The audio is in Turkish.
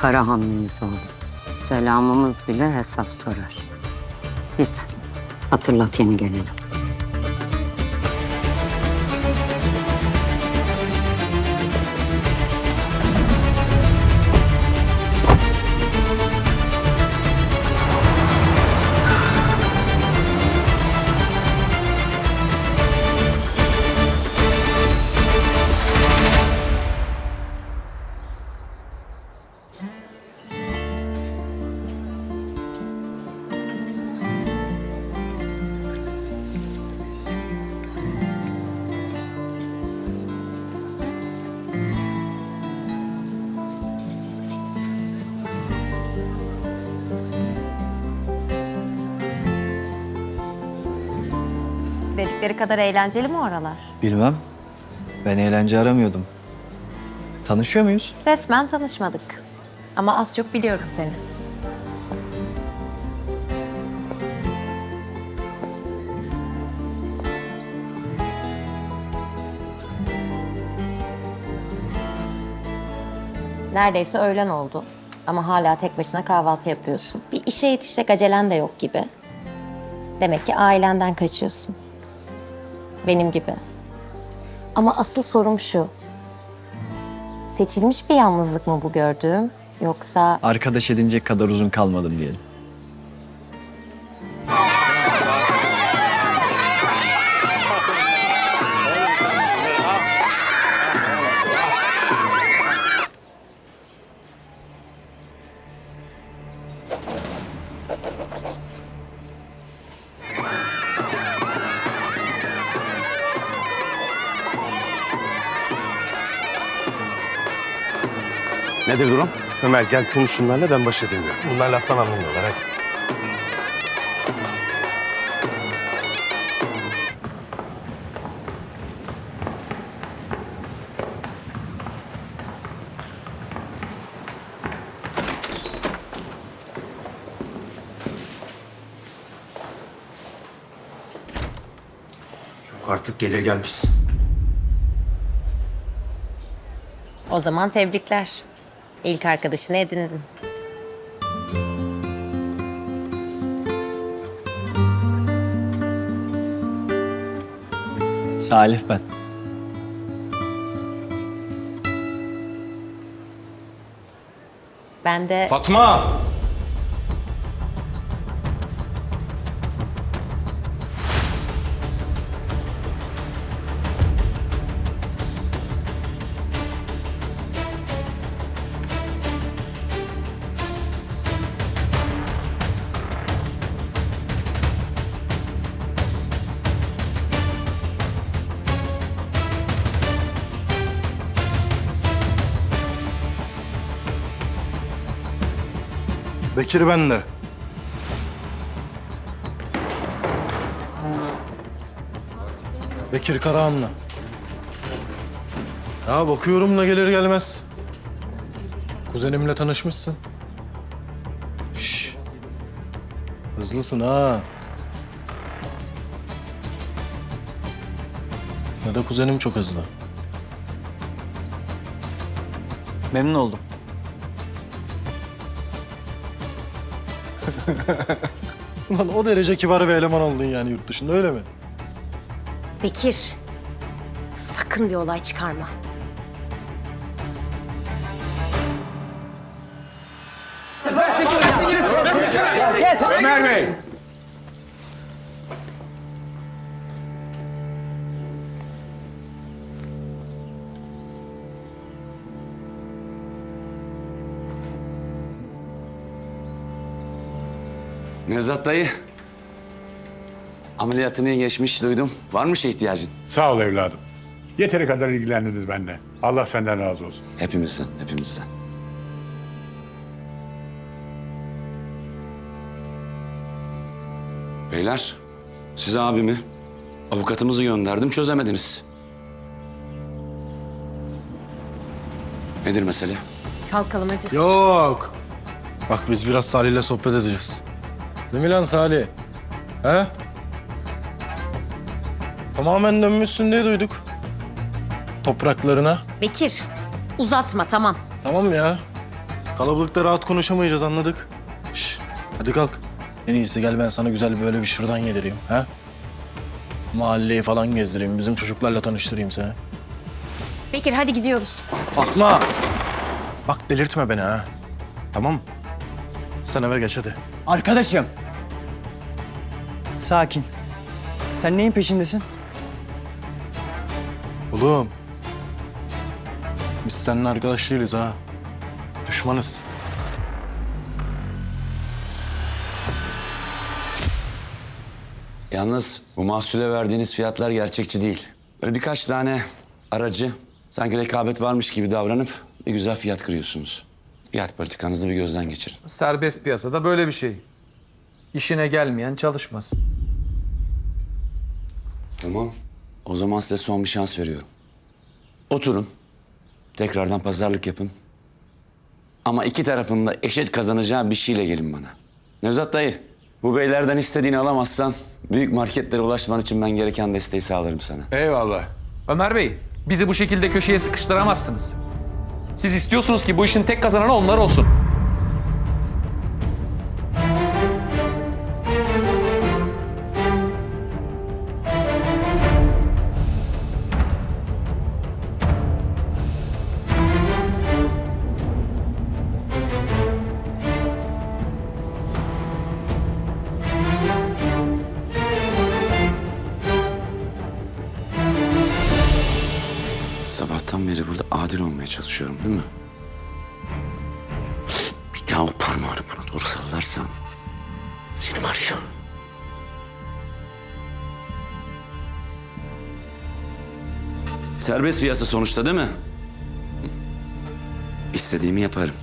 Karahanlıyız oğlum. Selamımız bile hesap sorar. Git hatırlat yeni geleni. Dedikleri kadar eğlenceli mi oralar? Bilmem. Ben eğlence aramıyordum. Tanışıyor muyuz? Resmen tanışmadık. Ama az çok biliyorum seni. Neredeyse öğlen oldu. Ama hala tek başına kahvaltı yapıyorsun. Bir işe yetişecek acelen de yok gibi. Demek ki ailenden kaçıyorsun. Benim gibi. Ama asıl sorum şu. Seçilmiş bir yalnızlık mı bu gördüğüm? Yoksa Arkadaş edinecek kadar uzun kalmadım diyelim. Nedir durum? Ömer gel konuş şunlarla ben baş edemiyorum. Bunlar laftan anlamıyorlar hadi. Yok artık gelir gelmez. o zaman tebrikler. İlk arkadaşını edindin. Salih ben. Ben de Fatma! Bekir ben de. Bekir Karahanlı. Ya bakıyorum da gelir gelmez. Kuzenimle tanışmışsın. Şş. Hızlısın ha. Ya da kuzenim çok hızlı. Memnun oldum. Lan o derece kibar bir eleman oldun yani yurt dışında öyle mi? Bekir. Sakın bir olay çıkarma. Ömer Bey! Nevzat dayı. Ameliyatını iyi geçmiş duydum. Var mı şey ihtiyacın? Sağ ol evladım. Yeteri kadar ilgilendiniz benimle. Allah senden razı olsun. Hepimizden, hepimizden. Beyler, size abimi, avukatımızı gönderdim, çözemediniz. Nedir mesele? Kalkalım hadi. Yok. Bak biz biraz Salih'le sohbet edeceğiz. Değil mi lan Salih? He? Tamamen dönmüşsün diye duyduk. Topraklarına. Bekir. Uzatma tamam. Tamam ya. Kalabalıkta rahat konuşamayacağız anladık. Şş, hadi kalk. En iyisi gel ben sana güzel böyle bir şırdan yedireyim. ha? Mahalleyi falan gezdireyim. Bizim çocuklarla tanıştırayım seni. Bekir hadi gidiyoruz. Fatma! Bak delirtme beni ha. Tamam mı? Sen eve geç hadi. Arkadaşım. Sakin. Sen neyin peşindesin? Oğlum. Biz seninle arkadaş değiliz ha. Düşmanız. Yalnız bu mahsule verdiğiniz fiyatlar gerçekçi değil. Böyle birkaç tane aracı sanki rekabet varmış gibi davranıp bir güzel fiyat kırıyorsunuz. Fiyat politikanızı bir gözden geçirin. Serbest piyasada böyle bir şey. İşine gelmeyen çalışmaz. Tamam. O zaman size son bir şans veriyorum. Oturun. Tekrardan pazarlık yapın. Ama iki tarafın da eşit kazanacağı bir şeyle gelin bana. Nevzat dayı, bu beylerden istediğini alamazsan büyük marketlere ulaşman için ben gereken desteği sağlarım sana. Eyvallah. Ömer Bey, bizi bu şekilde köşeye sıkıştıramazsınız. Siz istiyorsunuz ki bu işin tek kazananı onlar olsun. Beri burada adil olmaya çalışıyorum değil mi? Bir daha o parmağını bana doğru sallarsan seni var ya. Serbest piyasa sonuçta değil mi? İstediğimi yaparım.